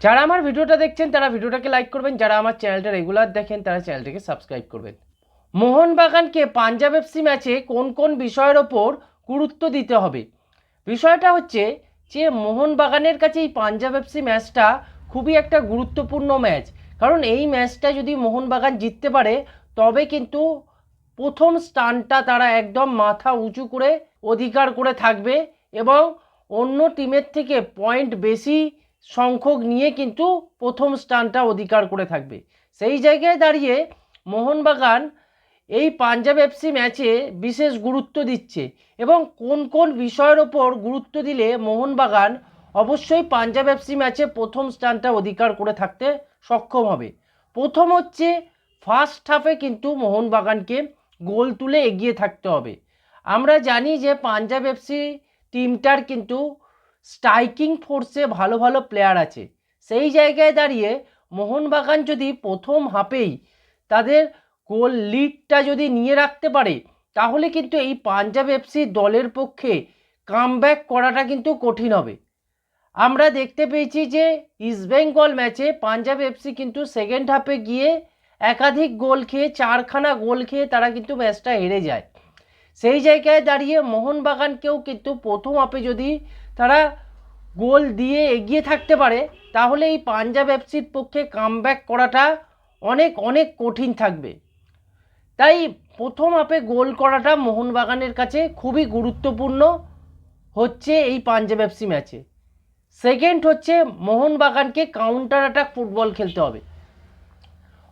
যারা আমার ভিডিওটা দেখছেন, তারা ভিডিওটাকে লাইক করবেন। যারা আমার চ্যানেলটা রেগুলার দেখেন, তারা চ্যানেলটাকে সাবস্ক্রাইব করবেন। মোহনবাগানকে পাঞ্জাব এফসি ম্যাচে কোন কোন বিষয়ের ওপর গুরুত্ব দিতে হবে? বিষয়টা হচ্ছে যে, মোহনবাগানের কাছে এই পাঞ্জাব এফসি ম্যাচটা খুবই একটা গুরুত্বপূর্ণ ম্যাচ কারণ এই ম্যাচটা যদি মোহনবাগান জিততে পারে, তবে কিন্তু প্রথম স্থানটা তারা একদম মাথা উঁচু করে অধিকার করে থাকবে এবং অন্য টিমের থেকে পয়েন্ট বেশি সংখ্যক নিয়ে কিন্তু প্রথম স্থানটা অধিকার করে থাকবে। সেই জায়গায় দাঁড়িয়ে মোহনবাগান এই পাঞ্জাব এফসি ম্যাচে বিশেষ গুরুত্ব দিচ্ছে এবং কোন কোন বিষয়ের ওপর গুরুত্ব দিলে মোহনবাগান অবশ্যই পাঞ্জাব এফসি ম্যাচে প্রথম স্থানটা অধিকার করে থাকতে সক্ষম হবে। প্রথম হচ্ছে ফার্স্ট হাফে কিন্তু মোহনবাগানকে গোল তুলে এগিয়ে থাকতে হবে। আমরা জানি যে পাঞ্জাব এফসি টিমটার কিন্তু স্ট্রাইকিং ফোর্সে ভালো ভালো প্লেয়ার আছে। সেই জায়গায় দাঁড়িয়ে মোহনবাগান যদি প্রথম হাফেই তাদের গোল লিডটা যদি নিয়ে রাখতে পারে, তাহলে কিন্তু এই পাঞ্জাব এফসি দলের পক্ষে কামব্যাক করাটা কিন্তু কঠিন হবে। আমরা দেখতে পেয়েছি যে ইস্টবেঙ্গল ম্যাচে পাঞ্জাব এফসি কিন্তু সেকেন্ড হাফে গিয়ে একাধিক গোল খেয়ে, চারখানা গোল খেয়ে তারা কিন্তু ম্যাচটা হেরে যায়। সেই জায়গায় দাঁড়িয়ে মোহনবাগানকেও কিন্তু প্রথম হাফে যদি তারা গোল দিয়ে এগিয়ে থাকতে পারে, তাহলে এই পাঞ্জাব এফসির পক্ষে কামব্যাক করাটা অনেক অনেক কঠিন থাকবে। তাই প্রথম আপে গোল করাটা মোহনবাগানের কাছে খুবই গুরুত্বপূর্ণ হচ্ছে এই পাঞ্জাব এফসি ম্যাচে সেকেন্ড হচ্ছে মোহনবাগানকে কাউন্টার অ্যাটাক ফুটবল খেলতে হবে।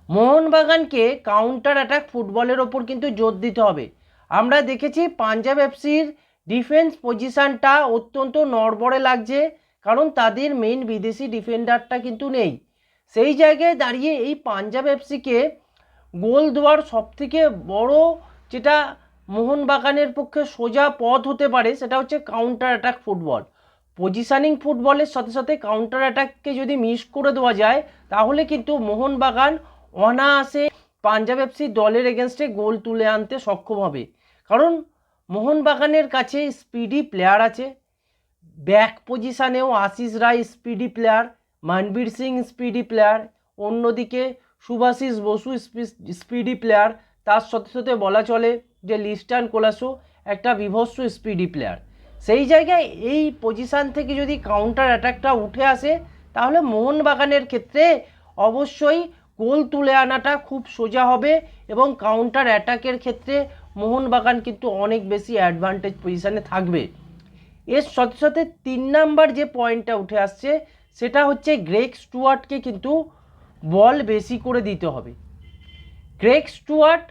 মোহনবাগানকে কাউন্টার অ্যাটাক ফুটবলের ওপর কিন্তু জোর দিতে হবে। আমরা দেখেছি পাঞ্জাব এফসির ডিফেন্স পজিশানটা অত্যন্ত নড়বড়ে লাগছে, কারণ তাদের মেন বিদেশি ডিফেন্ডারটা কিন্তু নেই। সেই জায়গায় দাঁড়িয়ে এই পাঞ্জাব এফসিকে গোল দেওয়ার সবথেকে বড় যেটা মোহনবাগানের পক্ষে সোজা পথ হতে পারে, সেটা হচ্ছে কাউন্টার অ্যাটাক ফুটবল পজিশানিং ফুটবলের সাথে সাথে কাউন্টার অ্যাটাককে যদি মিস করে দেওয়া যায়, তাহলে কিন্তু মোহনবাগান অনায়াসে পাঞ্জাব এফসি দলের এগেনস্টে গোল তুলে আনতে সক্ষম হবে। কারণ মোহনবাগানের কাছে স্পিডি প্লেয়ার আছে। Back পজিশানেও Ashis Roy speedy player, Manvir Singh speedy player, অন্যদিকে সুভাশিস বসু স্পিডি প্লেয়ার। তার সাথে সাথে বলা চলে যে লিস্টান কোলাসো একটা বিভৎস স্পিডি প্লেয়ার। সেই জায়গায় এই পজিশান থেকে যদি কাউন্টার অ্যাটাকটা উঠে আসে, তাহলে মোহনবাগানের ক্ষেত্রে অবশ্যই গোল তুলে আনাটা খুব সোজা হবে এবং কাউন্টার অ্যাটাকের ক্ষেত্রে মোহনবাগান কিন্তু অনেক বেশি অ্যাডভান্টেজ পজিশানে থাকবে। এর সাথে সাথে তিন নাম্বার যে পয়েন্টটা উঠে আসছে, সেটা হচ্ছে গ্রেক স্টুয়ার্টকে কিন্তু বল বেশি করে দিতে হবে। গ্রেক স্টুয়ার্ট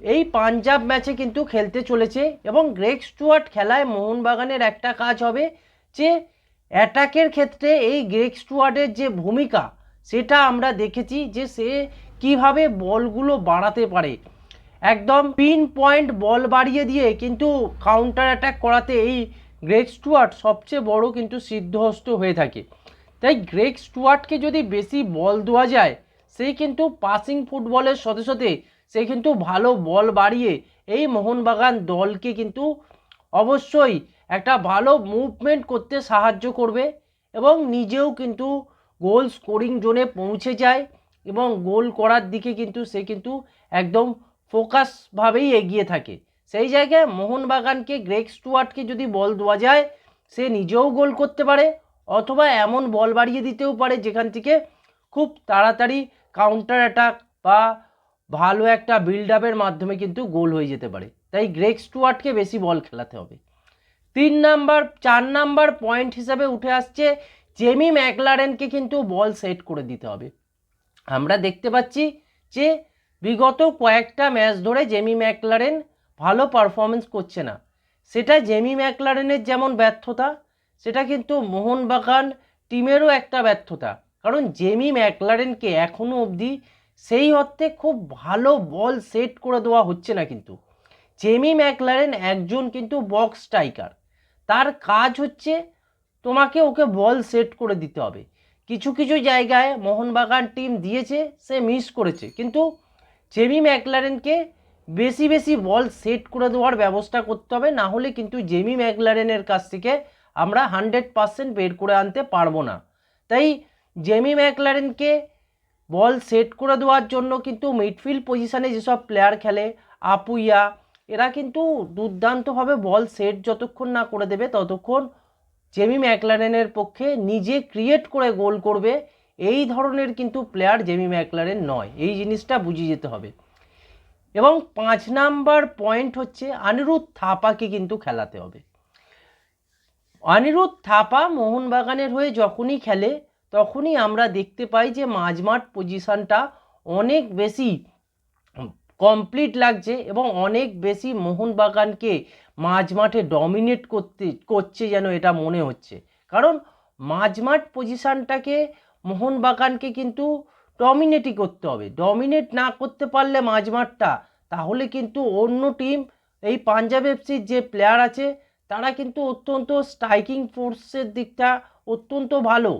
এই পাঞ্জাব ম্যাচে কিন্তু খেলতে চলেছে এবং গ্রেক স্টুয়ার্ট খেলায় মোহনবাগানের একটা কাজ হবে যে অ্যাটাকের ক্ষেত্রে এই গ্রেক স্টুয়ার্টের যে ভূমিকা, সেটা আমরা দেখেছি যে সে কীভাবে বলগুলো বাড়াতে পারে। একদম পিন পয়েন্ট বল বাড়িয়ে দিয়ে কিন্তু কাউন্টার অ্যাটাক করাতে এই গ্রেক স্টুয়ার্ট সবচেয়ে বড় কিন্তু সিদ্ধহস্ত হয়ে থাকে। তাই গ্রেক স্টুয়ার্টকে যদি বেশি বল দেওয়া যায়, সে কিন্তু পাসিং ফুটবলের সাথে সাথে সে কিন্তু ভালো বল বাড়িয়ে এই মোহনবাগান দলকে কিন্তু অবশ্যই একটা ভালো মুভমেন্ট করতে সাহায্য করবে এবং নিজেও কিন্তু গোল স্কোরিং জোনে পৌঁছে যায় এবং গোল করার দিকে কিন্তু সে কিন্তু একদম ফোকাসভাবেই এগিয়ে থাকে। সেই জায়গায় মোহনবাগানকে গ্রেক স্টুয়ার্টকে যদি বল দেওয়া যায়, সে নিজেও গোল করতে পারে অথবা এমন বল বাড়িয়ে দিতেও পারে যেখান থেকে খুব তাড়াতাড়ি কাউন্টার অ্যাটাক বা ভালো একটা বিল্ড আপের মাধ্যমে কিন্তু গোল হয়ে যেতে পারে। তাই গ্রেক স্টুয়ার্টকে বেশি বল খেলাতে হবে। তিন নাম্বার, চার নাম্বার পয়েন্ট হিসাবে উঠে আসছে জেমি ম্যাকলারেনকে কিন্তু বল সেট করে দিতে হবে। আমরা দেখতে পাচ্ছি যে বিগত কয়েকটা ম্যাচ ধরে জেমি ম্যাকলারেন ভালো পারফরমেন্স করছে না। সেটা জেমি ম্যাকলারেনের যেমন ব্যর্থতা, সেটা কিন্তু মোহনবাগান টিমেরও একটা ব্যর্থতা। কারণ জেমি ম্যাকলারেনকে এখনও অবধি সেই অর্থে খুব ভালো বল সেট করে দেওয়া হচ্ছে না কিন্তু। জেমি ম্যাকলারেন একজন কিন্তু বক্স স্ট্রাইকার তার কাজ হচ্ছে তোমাকে ওকে বল সেট করে দিতে হবে। কিছু কিছু জায়গায় মোহনবাগান টিম দিয়েছে, সে মিস করেছে। কিন্তু জেমি ম্যাকলারেনকে বেশি বেশি বল সেট করে দেওয়ার ব্যবস্থা করতে হবে, না হলে কিন্তু জেমি ম্যাকলারেনের কাছ থেকে আমরা হান্ড্রেড পার্সেন্ট বের করে আনতে পারব না। তাই জেমি ম্যাকলারেনকে বল সেট করে দেওয়ার জন্য কিন্তু মিডফিল্ড পজিশানে যেসব প্লেয়ার খেলে, আপুইয়া, এরা কিন্তু দুর্দান্তভাবে বল সেট যতক্ষণ না করে দেবে, ততক্ষণ জেমি ম্যাকলারেনের পক্ষে নিজে ক্রিয়েট করে গোল করবে। এই ধরনের কিন্তু প্লেয়ার জেমি ম্যাকলারের নয়। এই জিনিসটা বুঝিয়ে যেতে হবে। এবং পাঁচ নাম্বার পয়েন্ট হচ্ছে অনিরুদ্ধ থাপাকে কিন্তু খেলাতে হবে। অনিরুদ্ধ থাপা মোহনবাগানের হয়ে যখনই খেলে, তখনই আমরা দেখতে পাই যে মাঝমাঠ পজিশনটা অনেক বেশি কমপ্লিট লাগছে এবং অনেক বেশি মোহনবাগানকে মাঝমাঠে ডমিনেট করতে, করছে যেন এটা মনে হচ্ছে। কারণ মাঝমাঠ পজিশনটাকে মোহনবাগানকে কিন্তু ডমিনেটই করতে হবে। ডমিনেট না করতে পারলে মাঝমাঠটা, তাহলে কিন্তু অন্য টিম এই পাঞ্জাব এফসির যে প্লেয়ার আছে, তারা কিন্তু অত্যন্ত স্ট্রাইকিং ফোর্সের দিকটা অত্যন্ত ভালো।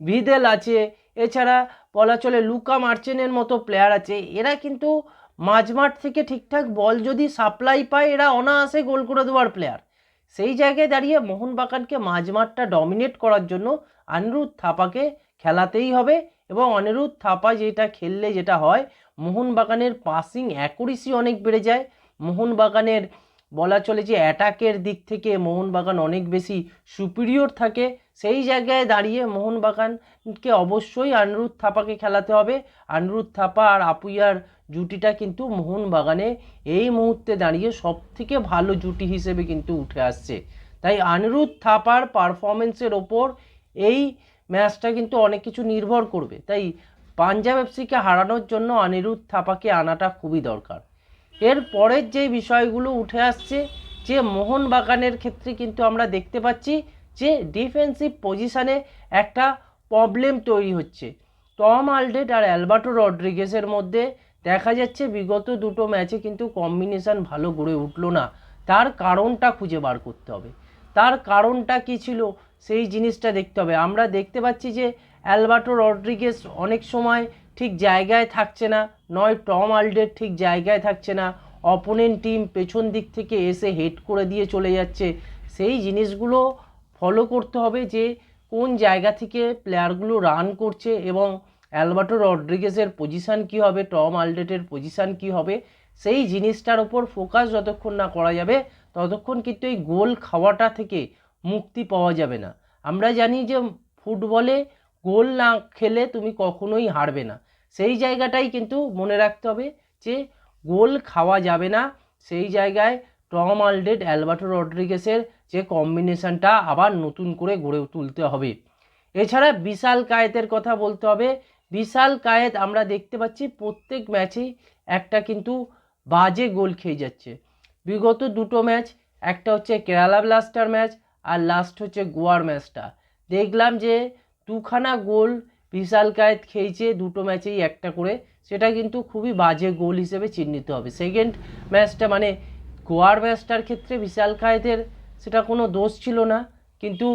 ভিদেল আছে, এছাড়া বলা চলে লুকা মার্চেনের মতো প্লেয়ার আছে, এরা কিন্তু মাঝমাঠ থেকে ঠিকঠাক বল যদি সাপ্লাই পায়, এরা অনায়াসে গোল করে দেওয়ার প্লেয়ার সেই জায়গায় দাঁড়িয়ে মোহনবাগানকে মাঝমাঠটা ডমিনেট করার জন্য অনিরুদ্ধ থাপাকে খেলাতেই হবে এবং অনিরুদ্ধ থাপা যেটা খেললে যেটা হয়, মোহনবাগানের পাসিং অ্যাকুরেসি অনেক বেড়ে যায়। মোহনবাগানের বলা চলে যে অ্যাটাকের দিক থেকে মোহনবাগান অনেক বেশি সুপিরিয়র থাকে। সেই জায়গায় দাঁড়িয়ে মোহনবাগানকে অবশ্যই অনিরুদ্ধ থাপাকে খেলাতে হবে। অনিরুদ্ধ থাপা আর আপুইয়ার জুটিটা কিন্তু মোহনবাগানে এই মুহূর্তে দাঁড়িয়ে সব থেকে ভালো জুটি হিসেবে কিন্তু উঠে আসছে। তাই অনিরুদ্ধ থাপার পারফরমেন্সের ওপর এই ম্যাচটা কিন্তু অনেক কিছু নির্ভর করবে। তাই পাঞ্জাব এফসিকে হারানোর জন্য অনিরুদ্ধ থাপাকে আনাটা খুবই দরকার। এর পরের যে বিষয়গুলো উঠে আসছে, যে মোহনবাগানের ক্ষেত্রে কিন্তু আমরা দেখতে পাচ্ছি যে ডিফেন্সিভ পজিশানে একটা প্রবলেম তৈরি হচ্ছে। টম আলডেট আর অ্যালবার্টো রড্রিগেসের মধ্যে দেখা যাচ্ছে বিগত দুটো ম্যাচে কিন্তু কম্বিনেশান ভালো গড়ে উঠল না। তার কারণটা খুঁজে বার করতে হবে। তার কারণটা কী ছিল? সেই জিনিসটা দেখতে হবে। আমরা দেখতে পাচ্ছি যে অ্যালবার্টো রড্রিগেস অনেক সময় ঠিক জায়গায় থাকছে না, নয়, টম আলডের ঠিক জায়গায় থাকছে না, অপোনেন্ট টিম পেছন দিক থেকে এসে হেড করে দিয়ে চলে যাচ্ছে। সেই জিনিসগুলো ফলো করতে হবে যে কোন জায়গা থেকে প্লেয়ারগুলো রান করছে এবং অ্যালবার্টো রড্রিগেসের পজিশান কী হবে, টম আলডেটের পজিশান কী হবে, সেই জিনিসটার ওপর ফোকাস যতক্ষণ না করা যাবে, ততক্ষণ কিন্তু এই গোল খাওয়াটা থেকে মুক্তি পাওয়া যাবে না। আমরা জানি যে ফুটবলে গোল না খেলে তুমি কখনোই হারবে না। সেই জায়গাটাই কিন্তু মনে রাখতে হবে যে গোল খাওয়া যাবে না। সেই জায়গায় টম আলডেড, অ্যালবার্টো রড্রিগেসের যে কম্বিনেশনটা আবার নতুন করে গড়ে তুলতে হবে। এছাড়া বিশাল কায়েতের কথা বলতে হবে। বিশাল কায়েত আমরা দেখতে পাচ্ছি প্রত্যেক ম্যাচেই একটা কিন্তু বাজে গোল খেয়ে যাচ্ছে। বিগত দুটো ম্যাচ, একটা হচ্ছে কেরালা ব্লাস্টার ম্যাচ আর লাস্ট হচ্ছে গোয়ার ম্যাচটা দেখলাম যে দুখানা গোল বিশাল কায়েত খেয়েছে, দুটো ম্যাচেই একটা করে। সেটা কিন্তু খুবই বাজে গোল হিসেবে চিহ্নিত হবে। সেকেন্ড ম্যাচটা মানে গোয়ার ম্যাচটার ক্ষেত্রে বিশাল কায়েতের সেটা কোনো দোষ ছিল না। কিন্তু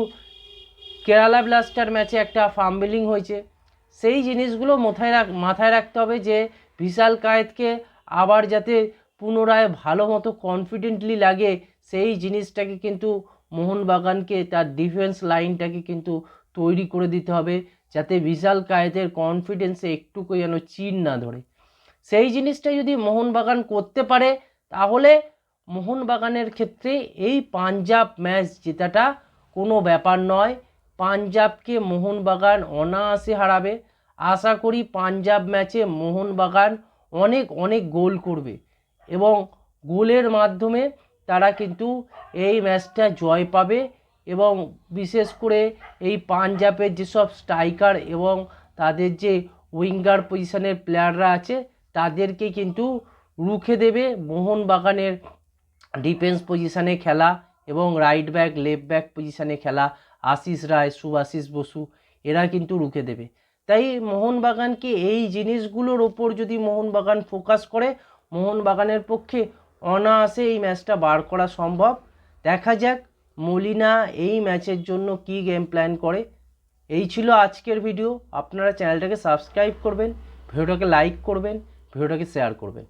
কেরালা ব্লাস্টার ম্যাচে একটা ফাম্বেলিং হয়েছে। সেই জিনিসগুলো মাথায় রাখ, মাথায় রাখতে হবে যে বিশাল কায়েতকে আবার যাতে পুনরায় ভালো মতো কনফিডেন্টলি লাগে, সেই জিনিসটাকে কিন্তু মোহনবাগানকে তার ডিফেন্স লাইনটাকে কিন্তু তৈরি করে দিতে হবে যাতে বিশাল কায়েদের কনফিডেন্সে একটুকু যেন চিন না ধরে। সেই জিনিসটা যদি মোহনবাগান করতে পারে, তাহলে মোহনবাগানের ক্ষেত্রে এই পাঞ্জাব ম্যাচ জেতাটা কোনো ব্যাপার নয়। পাঞ্জাবকে মোহনবাগান অনায়াসে হারাবে। আশা করি পাঞ্জাব ম্যাচে মোহনবাগান অনেক অনেক গোল করবে এবং গোলের মাধ্যমে তারা কিন্তু এই ম্যাচটা জয় পাবে এবং বিশেষ করে এই পাঞ্জাবের যেসব স্ট্রাইকার এবং তাদের যে উইঙ্গার পজিশনের প্লেয়াররা আছে, তাদেরকে কিন্তু রুখে দেবে মোহনবাগানের ডিফেন্স পজিশানে খেলা এবং রাইট ব্যাক লেফট ব্যাক পজিশানে খেলা আশিস রায় সুভাশিস বসু, এরা কিন্তু রুখে দেবে। তাই মোহনবাগানকে এই জিনিসগুলোর ওপর যদি মোহনবাগান ফোকাস করে, মোহনবাগানের পক্ষে অনায়াসে এই ম্যাচটা বার করা সম্ভব। দেখা যাক মলিনা এই ম্যাচের জন্য কি গেম প্ল্যান করে। এই ছিল আজকের ভিডিও আপনারা চ্যানেলটাকে সাবস্ক্রাইব করবেন ভিডিওটাকে লাইক করবেন ভিডিওটাকে শেয়ার করবেন।